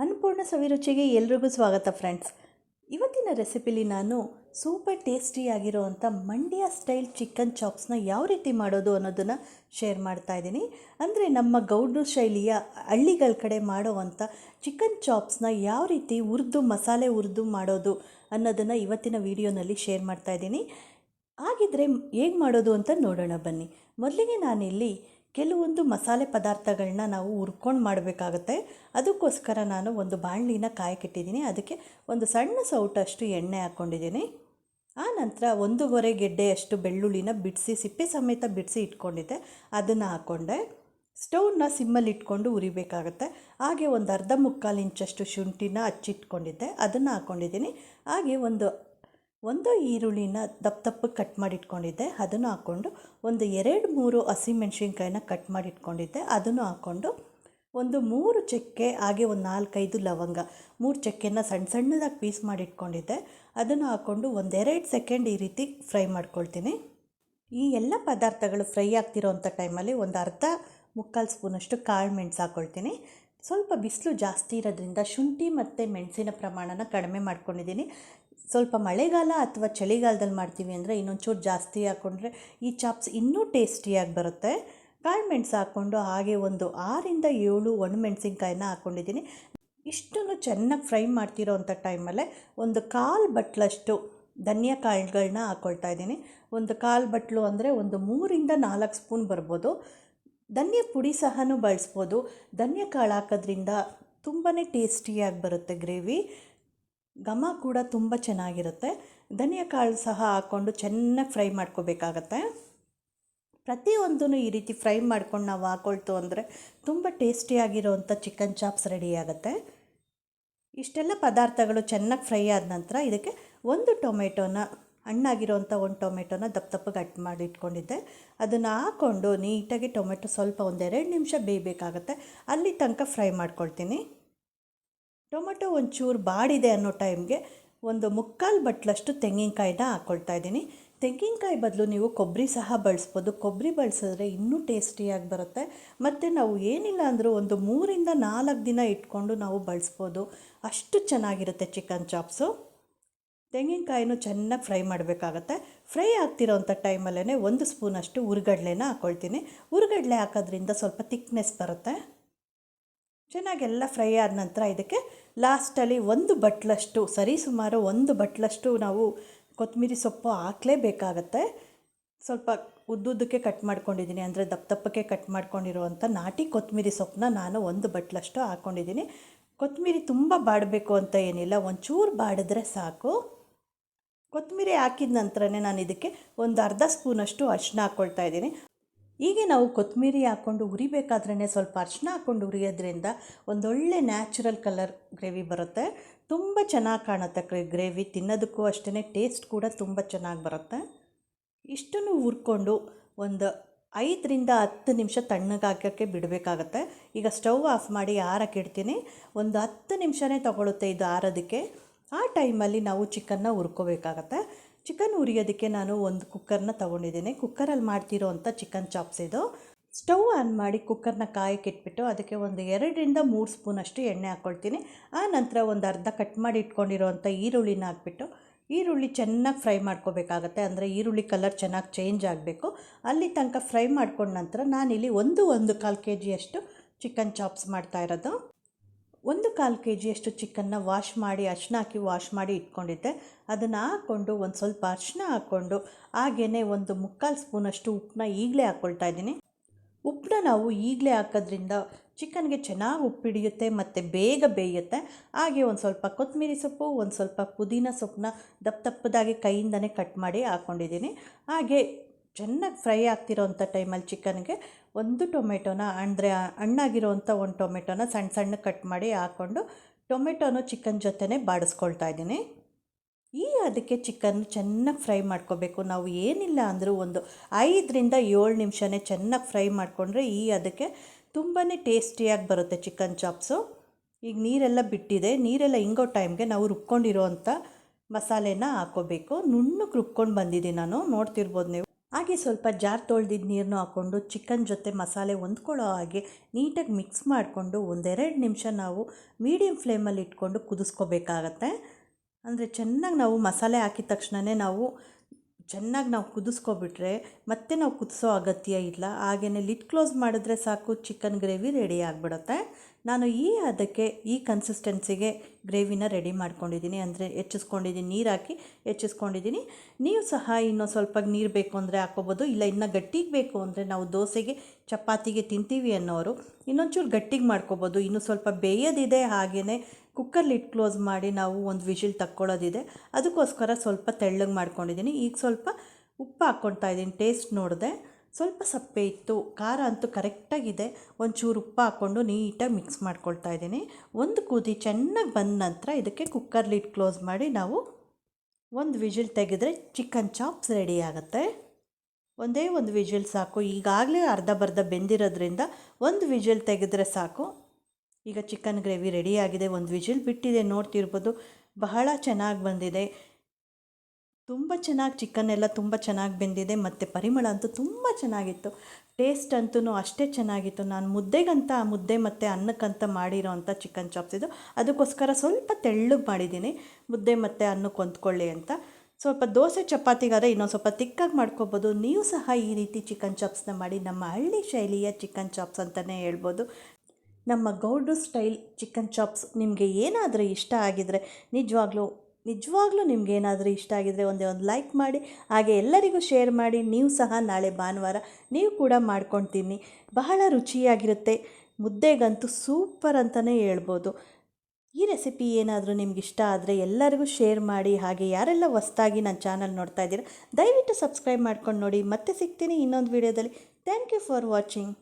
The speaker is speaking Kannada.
ಅನ್ನಪೂರ್ಣ ಸವಿರುಚಿಗೆ ಎಲ್ರಿಗೂ ಸ್ವಾಗತ ಫ್ರೆಂಡ್ಸ್ ಇವತ್ತಿನ ರೆಸಿಪಿಲಿ ನಾನು ಸೂಪರ್ ಟೇಸ್ಟಿಯಾಗಿರೋವಂಥ ಮಂಡ್ಯ ಸ್ಟೈಲ್ ಚಿಕನ್ ಚಾಪ್ಸ್ನ ಯಾವ ರೀತಿ ಮಾಡೋದು ಅನ್ನೋದನ್ನು ಶೇರ್ ಮಾಡ್ತಾ ಇದ್ದೀನಿ. ಅಂದರೆ ನಮ್ಮ ಗೌಡ್ರು ಶೈಲಿಯ ಹಳ್ಳಿಗಳ ಕಡೆ ಮಾಡೋವಂಥ ಚಿಕನ್ ಚಾಪ್ಸ್ನ ಯಾವ ರೀತಿ ಹುರಿದು ಮಸಾಲೆ ಹುರಿದು ಮಾಡೋದು ಅನ್ನೋದನ್ನು ಇವತ್ತಿನ ವಿಡಿಯೋನಲ್ಲಿ ಶೇರ್ ಮಾಡ್ತಾ ಇದ್ದೀನಿ. ಹಾಗಿದ್ರೆ ಹೇಗೆ ಮಾಡೋದು ಅಂತ ನೋಡೋಣ ಬನ್ನಿ. ಮೊದಲಿಗೆ ನಾನಿಲ್ಲಿ ಕೆಲವೊಂದು ಮಸಾಲೆ ಪದಾರ್ಥಗಳನ್ನ ನಾವು ಹುರ್ಕೊಂಡು ಮಾಡಬೇಕಾಗತ್ತೆ. ಅದಕ್ಕೋಸ್ಕರ ನಾನು ಒಂದು ಬಾಣಲಿನ ಕಾಯಕ್ಕಿಟ್ಟಿದ್ದೀನಿ. ಅದಕ್ಕೆ ಒಂದು ಸಣ್ಣ ಸೌಟಷ್ಟು ಎಣ್ಣೆ ಹಾಕ್ಕೊಂಡಿದ್ದೀನಿ. ಆ ನಂತರ ಒಂದೂವರೆ ಗೆಡ್ಡೆಯಷ್ಟು ಬೆಳ್ಳುಳ್ಳಿನ ಬಿಡಿಸಿ, ಸಿಪ್ಪೆ ಸಮೇತ ಬಿಡಿಸಿ ಇಟ್ಕೊಂಡಿದ್ದೆ. ಅದನ್ನು ಹಾಕ್ಕೊಂಡೆ. ಸ್ಟೌವ್ನ ಸಿಮ್ಮಲ್ಲಿ ಇಟ್ಕೊಂಡು ಉರಿಬೇಕಾಗತ್ತೆ ಹಾಗೆ ಒಂದು ಅರ್ಧ ಮುಕ್ಕಾಲು ಇಂಚಷ್ಟು ಶುಂಠಿನ ಹಚ್ಚಿಟ್ಕೊಂಡಿದ್ದೆ ಅದನ್ನು ಹಾಕ್ಕೊಂಡಿದ್ದೀನಿ. ಹಾಗೆ ಒಂದು ಒಂದು ಈರುಳ್ಳಿನ ದಪ್ಪ ದಪ್ಪಗೆ ಕಟ್ ಮಾಡಿ ಇಟ್ಕೊಂಡಿದ್ದೆ ಅದನ್ನು ಹಾಕ್ಕೊಂಡು ಒಂದು ಎರಡು ಮೂರು ಹಸಿಮೆಣ್ಸಿನ್ಕಾಯಿನ ಕಟ್ ಮಾಡಿ ಇಟ್ಕೊಂಡಿದ್ದೆ ಅದನ್ನು ಹಾಕ್ಕೊಂಡು ಒಂದು ಮೂರು ಚಕ್ಕೆ, ಹಾಗೆ ಒಂದು ನಾಲ್ಕೈದು ಲವಂಗ, ಮೂರು ಚಕ್ಕೆನ ಸಣ್ಣ ಸಣ್ಣದಾಗಿ ಪೀಸ್ ಮಾಡಿಟ್ಕೊಂಡಿದ್ದೆ. ಅದನ್ನು ಹಾಕ್ಕೊಂಡು ಒಂದೆರಡು ಸೆಕೆಂಡ್ ಈ ರೀತಿ ಫ್ರೈ ಮಾಡ್ಕೊಳ್ತೀನಿ. ಈ ಎಲ್ಲ ಪದಾರ್ಥಗಳು ಫ್ರೈ ಆಗ್ತಿರೋ ಅಂಥ ಟೈಮಲ್ಲಿ ಒಂದು ಅರ್ಧ ಮುಕ್ಕಾಲು ಸ್ಪೂನಷ್ಟು ಕಾಳು ಮೆಣಸು ಹಾಕ್ಕೊಳ್ತೀನಿ. ಸ್ವಲ್ಪ ಬಿಸಿಲು ಜಾಸ್ತಿ ಇರೋದ್ರಿಂದ ಶುಂಠಿ ಮತ್ತು ಮೆಣಸಿನ ಪ್ರಮಾಣನ ಕಡಿಮೆ ಮಾಡ್ಕೊಂಡಿದ್ದೀನಿ. ಸ್ವಲ್ಪ ಮಳೆಗಾಲ ಅಥವಾ ಚಳಿಗಾಲದಲ್ಲಿ ಮಾಡ್ತೀವಿ ಅಂದರೆ ಇನ್ನೊಂಚೂರು ಜಾಸ್ತಿ ಹಾಕ್ಕೊಂಡ್ರೆ ಈ ಚಾಪ್ಸ್ ಇನ್ನೂ ಟೇಸ್ಟಿಯಾಗಿ ಬರುತ್ತೆ. ಕಾಳು ಮೆಣಸು ಹಾಕ್ಕೊಂಡು ಹಾಗೆ ಒಂದು ಆರಿಂದ ಏಳು ಒಣಮೆಣಸಿನ್ಕಾಯಿನ ಹಾಕ್ಕೊಂಡಿದ್ದೀನಿ ಇಷ್ಟನ್ನು ಚೆನ್ನಾಗಿ ಫ್ರೈ ಮಾಡ್ತಿರೋ ಅಂಥ ಟೈಮಲ್ಲೇ ಒಂದು ಕಾಲು ಬಟ್ಲಷ್ಟು ಧನಿಯಾ ಕಾಳುಗಳನ್ನ ಹಾಕ್ಕೊಳ್ತಾ ಇದ್ದೀನಿ. ಒಂದು ಕಾಲು ಬಟ್ಲು ಅಂದರೆ ಒಂದು ಮೂರಿಂದ ನಾಲ್ಕು ಸ್ಪೂನ್ ಬರ್ಬೋದು. ಧನಿಯಾ ಪುಡಿ ಸಹನೂ ಬಳಸ್ಬೋದು. ಧನ್ಯ ಕಾಳು ಹಾಕೋದ್ರಿಂದ ತುಂಬಾ ಟೇಸ್ಟಿಯಾಗಿ ಬರುತ್ತೆ ಗ್ರೇವಿ. ಘಮ ಕೂಡ ತುಂಬ ಚೆನ್ನಾಗಿರುತ್ತೆ. ಧನಿಯಾ ಕಾಳು ಸಹ ಹಾಕ್ಕೊಂಡು ಚೆನ್ನಾಗಿ ಫ್ರೈ ಮಾಡ್ಕೋಬೇಕಾಗತ್ತೆ. ಪ್ರತಿಯೊಂದೂ ಈ ರೀತಿ ಫ್ರೈ ಮಾಡ್ಕೊಂಡು ನಾವು ಹಾಕೊಳ್ತು ಅಂದರೆ ತುಂಬ ಟೇಸ್ಟಿಯಾಗಿರೋವಂಥ ಚಿಕನ್ ಚಾಪ್ಸ್ ರೆಡಿ ಆಗುತ್ತೆ ಇಷ್ಟೆಲ್ಲ ಪದಾರ್ಥಗಳು ಚೆನ್ನಾಗಿ ಫ್ರೈ ಆದ ನಂತರ ಇದಕ್ಕೆ ಒಂದು ಟೊಮೆಟೊನ ಹಣ್ಣಾಗಿರೋವಂಥ ಒಂದು ಟೊಮೆಟೊನ ದಪ್ಪ ದಪ್ಪಗೆ ಕಟ್ ಮಾಡಿ ಇಟ್ಕೊಂಡಿದ್ದೆ. ಅದನ್ನು ಹಾಕ್ಕೊಂಡು ನೀಟಾಗಿ ಟೊಮೆಟೊ ಸ್ವಲ್ಪ ಒಂದೆರಡು ನಿಮಿಷ ಬೇಯಬೇಕಾಗತ್ತೆ. ಅಲ್ಲಿ ತನಕ ಫ್ರೈ ಮಾಡ್ಕೊಳ್ತೀನಿ. ಟೊಮೆಟೊ ಒಂಚೂರು ಬಾಡಿದೆ ಅನ್ನೋ ಟೈಮ್ಗೆ ಒಂದು ಮುಕ್ಕಾಲು ಬಟ್ಲಷ್ಟು ತೆಂಗಿನಕಾಯಿನ ಹಾಕ್ಕೊಳ್ತಾ ಇದ್ದೀನಿ. ತೆಂಗಿನಕಾಯಿ ಬದಲು ನೀವು ಕೊಬ್ಬರಿ ಸಹ ಬಳಸ್ಬೋದು. ಕೊಬ್ಬರಿ ಬಳಸಿದ್ರೆ ಇನ್ನೂ ಟೇಸ್ಟಿಯಾಗಿ ಬರುತ್ತೆ. ಮತ್ತು ನಾವು ಏನಿಲ್ಲ ಅಂದರೂ ಒಂದು ಮೂರಿಂದ ನಾಲ್ಕು ದಿನ ಇಟ್ಕೊಂಡು ನಾವು ಬಳಸ್ಬೋದು. ಅಷ್ಟು ಚೆನ್ನಾಗಿರುತ್ತೆ ಚಿಕನ್ ಚಾಪ್ಸು. ತೆಂಗಿನಕಾಯಿನೂ ಚೆನ್ನಾಗಿ ಫ್ರೈ ಮಾಡಬೇಕಾಗತ್ತೆ. ಫ್ರೈ ಆಗ್ತಿರೋಂಥ ಟೈಮಲ್ಲೇ ಒಂದು ಸ್ಪೂನಷ್ಟು ಹುರ್ಗಡ್ಲೆನ ಹಾಕ್ಕೊಳ್ತೀನಿ ಹುರ್ಗಡ್ಲೆ ಹಾಕೋದ್ರಿಂದ ಸ್ವಲ್ಪ ತಿಕ್ನೆಸ್ ಬರುತ್ತೆ. ಚೆನ್ನಾಗೆಲ್ಲ ಫ್ರೈ ಆದ ನಂತರ ಇದಕ್ಕೆ ಲಾಸ್ಟಲ್ಲಿ ಒಂದು ಬಟ್ಲಷ್ಟು, ಸರಿ ಸುಮಾರು ಒಂದು ಬಟ್ಲಷ್ಟು ನಾವು ಕೊತ್ತಂಬರಿ ಸೊಪ್ಪು ಹಾಕಲೇಬೇಕಾಗತ್ತೆ. ಸ್ವಲ್ಪ ಉದ್ದುದ್ದಕ್ಕೆ ಕಟ್ ಮಾಡ್ಕೊಂಡಿದ್ದೀನಿ, ಅಂದರೆ ದಪ್ಪ ದಪ್ಪಕ್ಕೆ ಕಟ್ ಮಾಡ್ಕೊಂಡಿರುವಂಥ ನಾಟಿ ಕೊತ್ತಂಬರಿ ಸೊಪ್ಪನ್ನ ನಾನು ಒಂದು ಬಟ್ಲಷ್ಟು ಹಾಕ್ಕೊಂಡಿದ್ದೀನಿ ಕೊತ್ತಂಬರಿ ತುಂಬ ಬಾಡಬೇಕು ಅಂತ ಏನಿಲ್ಲ, ಒಂಚೂರು ಬಾಡಿದ್ರೆ ಸಾಕು. ಕೊತ್ತಂಬರಿ ಹಾಕಿದ ನಂತರನೇ ನಾನು ಇದಕ್ಕೆ ಒಂದು ಅರ್ಧ ಸ್ಪೂನಷ್ಟು ಅರಿಶಿನ ಹಾಕ್ಕೊಳ್ತಾ ಇದ್ದೀನಿ. ಹೀಗೆ ನಾವು ಕೊತ್ತಂಬರಿ ಹಾಕ್ಕೊಂಡು ಉರಿಬೇಕಾದ್ರೇ ಸ್ವಲ್ಪ ಅರಿಶಿನ ಹಾಕ್ಕೊಂಡು ಉರಿಯೋದ್ರಿಂದ ಒಂದೊಳ್ಳೆ ನ್ಯಾಚುರಲ್ ಕಲರ್ ಗ್ರೇವಿ ಬರುತ್ತೆ. ತುಂಬ ಚೆನ್ನಾಗಿ ಕಾಣುತ್ತೆ ಗ್ರೇವಿ, ತಿನ್ನೋದಕ್ಕೂ ಅಷ್ಟೇ ಟೇಸ್ಟ್ ಕೂಡ ತುಂಬ ಚೆನ್ನಾಗಿ ಬರುತ್ತೆ. ಇಷ್ಟನ್ನು ಹುರ್ಕೊಂಡು ಒಂದು ಐದರಿಂದ ಹತ್ತು ನಿಮಿಷ ತಣ್ಣಗಾಕೋಕ್ಕೆ ಬಿಡಬೇಕಾಗತ್ತೆ. ಈಗ ಸ್ಟವ್ ಆಫ್ ಮಾಡಿ ಆರಕ್ಕೆ ಇಡ್ತೀನಿ. ಒಂದು ಹತ್ತು ನಿಮಿಷನೇ ತೊಗೊಳುತ್ತೆ ಇದು ಆರೋದಕ್ಕೆ ಆ ಟೈಮಲ್ಲಿ ನಾವು ಚಿಕನ್ನ ಹುರ್ಕೋಬೇಕಾಗತ್ತೆ. ಚಿಕನ್ ಉರಿಯೋದಕ್ಕೆ ನಾನು ಒಂದು ಕುಕ್ಕರ್ನ ತೊಗೊಂಡಿದ್ದೀನಿ. ಕುಕ್ಕರಲ್ಲಿ ಮಾಡ್ತಿರೋ ಅಂಥ ಚಿಕನ್ ಚಾಪ್ಸ್ ಇದು. ಸ್ಟವ್ ಆನ್ ಮಾಡಿ ಕುಕ್ಕರ್ನ ಕಾಯಕ್ಕೆ ಇಟ್ಬಿಟ್ಟು ಅದಕ್ಕೆ ಒಂದು ಎರಡರಿಂದ ಮೂರು ಸ್ಪೂನಷ್ಟು ಎಣ್ಣೆ ಹಾಕ್ಕೊಳ್ತೀನಿ ಆ ನಂತರ ಒಂದು ಅರ್ಧ ಕಟ್ ಮಾಡಿ ಇಟ್ಕೊಂಡಿರೋವಂಥ ಈರುಳ್ಳಿನ ಹಾಕ್ಬಿಟ್ಟು, ಈರುಳ್ಳಿ ಚೆನ್ನಾಗಿ ಫ್ರೈ ಮಾಡ್ಕೋಬೇಕಾಗತ್ತೆ. ಅಂದರೆ ಈರುಳ್ಳಿ ಕಲರ್ ಚೆನ್ನಾಗಿ ಚೇಂಜ್ ಆಗಬೇಕು. ಅಲ್ಲಿ ತನಕ ಫ್ರೈ ಮಾಡ್ಕೊಂಡ ನಂತರ ನಾನಿಲ್ಲಿ ಒಂದು ಒಂದು ಕಾಲು ಕೆ ಜಿಯಷ್ಟು ಚಿಕನ್ ಚಾಪ್ಸ್ ಮಾಡ್ತಾ ಇರೋದು. ಒಂದು ಕಾಲು ಕೆ ಜಿಯಷ್ಟು ಚಿಕನ್ನ ವಾಶ್ ಮಾಡಿ ಅರಿಶಿನ ಹಾಕಿ ವಾಶ್ ಮಾಡಿ ಇಟ್ಕೊಂಡಿದ್ದೆ. ಅದನ್ನು ಹಾಕ್ಕೊಂಡು, ಒಂದು ಸ್ವಲ್ಪ ಅರಿಶಿನ ಹಾಕ್ಕೊಂಡು ಹಾಗೆಯೇ ಒಂದು ಮುಕ್ಕಾಲು ಸ್ಪೂನಷ್ಟು ಉಪ್ಪನ್ನ ಈಗಲೇ ಹಾಕ್ಕೊಳ್ತಾ ಇದ್ದೀನಿ. ಉಪ್ಪನ್ನ ನಾವು ಈಗಲೇ ಹಾಕೋದ್ರಿಂದ ಚಿಕನ್ಗೆ ಚೆನ್ನಾಗಿ ಉಪ್ಪು ಹಿಡಿಯುತ್ತೆ, ಮತ್ತು ಬೇಗ ಬೇಯುತ್ತೆ. ಹಾಗೆ ಒಂದು ಸ್ವಲ್ಪ ಕೊತ್ತಂಬರಿ ಸೊಪ್ಪು, ಒಂದು ಸ್ವಲ್ಪ ಪುದೀನ ಸೊಪ್ಪನ್ನ ದಪ್ಪ ದಪ್ಪದಾಗಿ ಕೈಯಿಂದನೇ ಕಟ್ ಮಾಡಿ ಹಾಕ್ಕೊಂಡಿದ್ದೀನಿ ಹಾಗೆ ಚೆನ್ನಾಗಿ ಫ್ರೈ ಆಗ್ತಿರೋವಂಥ ಟೈಮಲ್ಲಿ ಚಿಕನ್ಗೆ ಒಂದು ಟೊಮೆಟೊನ ಅಂದರೆ ಹಣ್ಣಾಗಿರೋವಂಥ ಒಂದು ಟೊಮೆಟೊನ ಸಣ್ಣ ಸಣ್ಣ ಕಟ್ ಮಾಡಿ ಹಾಕ್ಕೊಂಡು ಟೊಮೆಟೊನು ಚಿಕನ್ ಜೊತೆನೇ ಬಾಡಿಸ್ಕೊಳ್ತಾ ಇದ್ದೀನಿ. ಈ ಅದಕ್ಕೆ ಚಿಕನ್ ಚೆನ್ನಾಗಿ ಫ್ರೈ ಮಾಡ್ಕೋಬೇಕು. ನಾವು ಏನಿಲ್ಲ ಅಂದರೂ ಒಂದು ಐದರಿಂದ ಏಳು ನಿಮಿಷನೇ ಚೆನ್ನಾಗಿ ಫ್ರೈ ಮಾಡಿಕೊಂಡ್ರೆ ಈ ಅದಕ್ಕೆ ತುಂಬಾ ಟೇಸ್ಟಿಯಾಗಿ ಬರುತ್ತೆ ಚಿಕನ್ ಚಾಪ್ಸು. ಈಗ ನೀರೆಲ್ಲ ಬಿಟ್ಟಿದೆ. ನೀರೆಲ್ಲ ಹಿಂಗೋ ಟೈಮ್ಗೆ ನಾವು ರುಬ್ಕೊಂಡಿರೋವಂಥ ಮಸಾಲೆನ ಹಾಕೋಬೇಕು ನುಣ್ಣಗೆ ರುಬ್ಕೊಂಡು ಬಂದಿದ್ದೀನಿ ನಾನು. ನೋಡ್ತಿರ್ಬೋದು ನೀವು. ಹಾಗೆ ಸ್ವಲ್ಪ ಜಾರ್ ತೊಳೆದಿದ್ದ ನೀರನ್ನು ಹಾಕ್ಕೊಂಡು ಚಿಕನ್ ಜೊತೆ ಮಸಾಲೆ ಹೊಂದ್ಕೊಳ್ಳೋ ಹಾಗೆ ನೀಟಾಗಿ ಮಿಕ್ಸ್ ಮಾಡಿಕೊಂಡು ಒಂದೆರಡು ನಿಮಿಷ ನಾವು ಮೀಡಿಯಮ್ ಫ್ಲೇಮಲ್ಲಿ ಇಟ್ಕೊಂಡು ಕುದಿಸ್ಕೋಬೇಕಾಗತ್ತೆ. ಅಂದರೆ ಚೆನ್ನಾಗಿ ನಾವು ಮಸಾಲೆ ಹಾಕಿದ ತಕ್ಷಣವೇ ನಾವು ಚೆನ್ನಾಗಿ ನಾವು ಕುದಿಸ್ಕೊಬಿಟ್ರೆ ಮತ್ತೆ ನಾವು ಕುದಿಸೋ ಅಗತ್ಯ ಇಲ್ಲ. ಹಾಗೆಯೇ ಲಿಡ್ ಕ್ಲೋಸ್ ಮಾಡಿದ್ರೆ ಸಾಕು ಚಿಕನ್ ಗ್ರೇವಿ ರೆಡಿ ಆಗಿಬಿಡುತ್ತೆ. ನಾನು ಈ ಅದಕ್ಕೆ, ಈ ಕನ್ಸಿಸ್ಟೆನ್ಸಿಗೆ ಗ್ರೇವಿನ ರೆಡಿ ಮಾಡ್ಕೊಂಡಿದ್ದೀನಿ. ಅಂದರೆ ಹೆಚ್ಚಿಸ್ಕೊಂಡಿದ್ದೀನಿ, ನೀರು ಹಾಕಿ ಹೆಚ್ಚಿಸ್ಕೊಂಡಿದ್ದೀನಿ. ನೀವು ಸಹ ಇನ್ನೂ ಸ್ವಲ್ಪ ನೀರು ಬೇಕು ಅಂದರೆ ಹಾಕ್ಕೋಬೋದು. ಇಲ್ಲ ಇನ್ನೂ ಗಟ್ಟಿಗೆ ಬೇಕು ಅಂದರೆ ನಾವು ದೋಸೆಗೆ ಚಪಾತಿಗೆ ತಿಂತೀವಿ ಅನ್ನೋರು ಇನ್ನೊಂಚೂರು ಗಟ್ಟಿಗೆ ಮಾಡ್ಕೋಬೋದು. ಇನ್ನೂ ಸ್ವಲ್ಪ ಬೇಯೋದಿದೆ ಹಾಗೆಯೇ ಕುಕ್ಕರ್ ಲಿಡ್ ಕ್ಲೋಸ್ ಮಾಡಿ ನಾವು ಒಂದು ವಿಷಿಲ್ ತಕ್ಕೊಳ್ಳೋದಿದೆ. ಅದಕ್ಕೋಸ್ಕರ ಸ್ವಲ್ಪ ತೆಳ್ಳಗೆ ಮಾಡ್ಕೊಂಡಿದ್ದೀನಿ. ಈಗ ಸ್ವಲ್ಪ ಉಪ್ಪು ಹಾಕ್ಕೊಳ್ತಾ ಇದ್ದೀನಿ. ಟೇಸ್ಟ್ ನೋಡಿದೆ. ಸ್ವಲ್ಪ ಸಪ್ಪೆ ಇತ್ತು. ಖಾರ ಅಂತೂ ಕರೆಕ್ಟಾಗಿದೆ. ಒಂಚೂರು ಉಪ್ಪು ಹಾಕ್ಕೊಂಡು ನೀಟಾಗಿ ಮಿಕ್ಸ್ ಮಾಡ್ಕೊಳ್ತಾ ಇದ್ದೀನಿ. ಒಂದು ಕುದಿ ಚೆನ್ನಾಗಿ ಬಂದ ನಂತರ ಇದಕ್ಕೆ ಕುಕ್ಕರ್ ಲಿಡ್ ಕ್ಲೋಸ್ ಮಾಡಿ ನಾವು ಒಂದು ವಿಜಿಲ್ ತೆಗೆದ್ರೆ ಚಿಕನ್ ಚಾಪ್ಸ್ ರೆಡಿ ಆಗುತ್ತೆ. ಒಂದೇ ಒಂದು ವಿಜಿಲ್ ಸಾಕು. ಈಗಾಗಲೇ ಅರ್ಧ ಬರ್ಧ ಬೆಂದಿರೋದ್ರಿಂದ ಒಂದು ವಿಜಿಲ್ ತೆಗೆದ್ರೆ ಸಾಕು. ಈಗ ಚಿಕನ್ ಗ್ರೇವಿ ರೆಡಿಯಾಗಿದೆ ಒಂದು ವಿಜಿಲ್ ಬಿಟ್ಟಿದೆ ನೋಡ್ತಿರ್ಬೋದು. ಬಹಳ ಚೆನ್ನಾಗಿ ಬಂದಿದೆ. ತುಂಬ ಚೆನ್ನಾಗಿ ಚಿಕನ್ ಎಲ್ಲ ತುಂಬ ಚೆನ್ನಾಗಿ ಬೆಂದಿದೆ, ಮತ್ತು ಪರಿಮಳ ಅಂತೂ ತುಂಬ ಚೆನ್ನಾಗಿತ್ತು. ಟೇಸ್ಟ್ ಅಂತೂ ಅಷ್ಟೇ ಚೆನ್ನಾಗಿತ್ತು. ನಾನು ಮುದ್ದೆಗಂತ ಮುದ್ದೆ ಮತ್ತು ಅನ್ನಕ್ಕಂತ ಮಾಡಿರೋ ಅಂಥ ಚಿಕನ್ ಚಾಪ್ಸ್ ಇದು. ಅದಕ್ಕೋಸ್ಕರ ಸ್ವಲ್ಪ ತೆಳ್ಳಗೆ ಮಾಡಿದ್ದೀನಿ. ಮುದ್ದೆ ಮತ್ತು ಅನ್ನಕ್ಕೆ ಹೊಂದ್ಕೊಳ್ಳಿ ಅಂತ. ಸ್ವಲ್ಪ ದೋಸೆ ಚಪಾತಿಗಾದರೆ ಇನ್ನೊಂದು ಸ್ವಲ್ಪ ತಿಕ್ಕಾಗಿ ಮಾಡ್ಕೋಬೋದು. ನೀವು ಸಹ ಈ ರೀತಿ ಚಿಕನ್ ಚಾಪ್ಸ್ನ ಮಾಡಿ ನಮ್ಮ ಹಳ್ಳಿ ಶೈಲಿಯ ಚಿಕನ್ ಚಾಪ್ಸ್ ಅಂತಲೇ ಹೇಳ್ಬೋದು. ನಮ್ಮ ಗೌಡ್ರು ಸ್ಟೈಲ್ ಚಿಕನ್ ಚಾಪ್ಸ್ ನಿಮಗೆ ಏನಾದರೂ ಇಷ್ಟ ಆಗಿದರೆ ನಿಜವಾಗ್ಲೂ ನಿಜವಾಗ್ಲೂ ನಿಮ್ಗೆ ಏನಾದರೂ ಇಷ್ಟ ಆಗಿದರೆ ಒಂದೇ ಒಂದು ಲೈಕ್ ಮಾಡಿ, ಹಾಗೆ ಎಲ್ಲರಿಗೂ ಶೇರ್ ಮಾಡಿ, ನೀವು ಸಹ ನಾಳೆ ಭಾನುವಾರ ನೀವು ಕೂಡ ಮಾಡ್ಕೊಂಡು ತಿನ್ನಿ ಬಹಳ ರುಚಿಯಾಗಿರುತ್ತೆ, ಮುದ್ದೆಗಂತೂ ಸೂಪರ್ ಅಂತಲೇ ಹೇಳ್ಬೋದು. ಈ ರೆಸಿಪಿ ಏನಾದರೂ ನಿಮ್ಗೆ ಇಷ್ಟ ಆದರೆ ಎಲ್ಲರಿಗೂ ಶೇರ್ ಮಾಡಿ, ಹಾಗೆ ಯಾರೆಲ್ಲ ಹೊಸ್ದಾಗಿ ನನ್ನ ಚಾನಲ್ ನೋಡ್ತಾ ಇದ್ದೀರಾ, ದಯವಿಟ್ಟು ಸಬ್ಸ್ಕ್ರೈಬ್ ಮಾಡ್ಕೊಂಡು ನೋಡಿ. ಮತ್ತೆ ಸಿಗ್ತೀನಿ ಇನ್ನೊಂದು ವೀಡಿಯೋದಲ್ಲಿ ಥ್ಯಾಂಕ್ ಯು ಫಾರ್ ವಾಚಿಂಗ್